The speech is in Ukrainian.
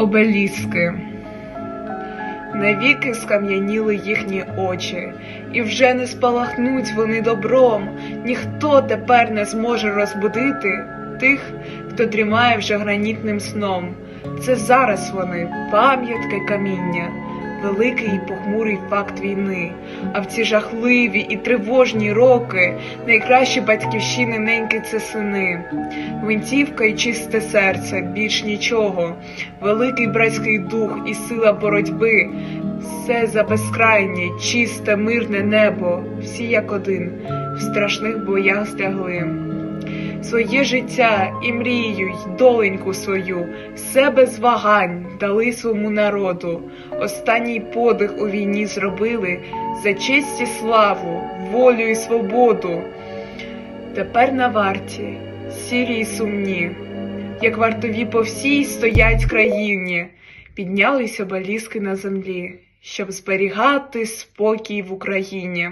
обеліски. Навіки скам'яніли їхні очі, і вже не спалахнуть вони добром. Ніхто тепер не зможе розбудити тих, хто дрімає вже гранітним сном. Це зараз вони, пам'ятки каміння, великий і похмурий факт війни. А в ці жахливі і тривожні роки найкращі батьківщини неньки це сини. Гвинтівка і чисте серце, більш нічого, великий братський дух і сила боротьби, все за безкрайнє, чисте, мирне небо, всі як один, в страшних боях стягли. Своє життя і мрію, й доленьку свою, все без вагань дали своєму народу. Останній подих у війні зробили за честь і славу, волю і свободу. Тепер на варті, сірі й сумні, як вартові по всій стоять країні, піднялись обеліски на землі, щоб зберігати спокій в Україні.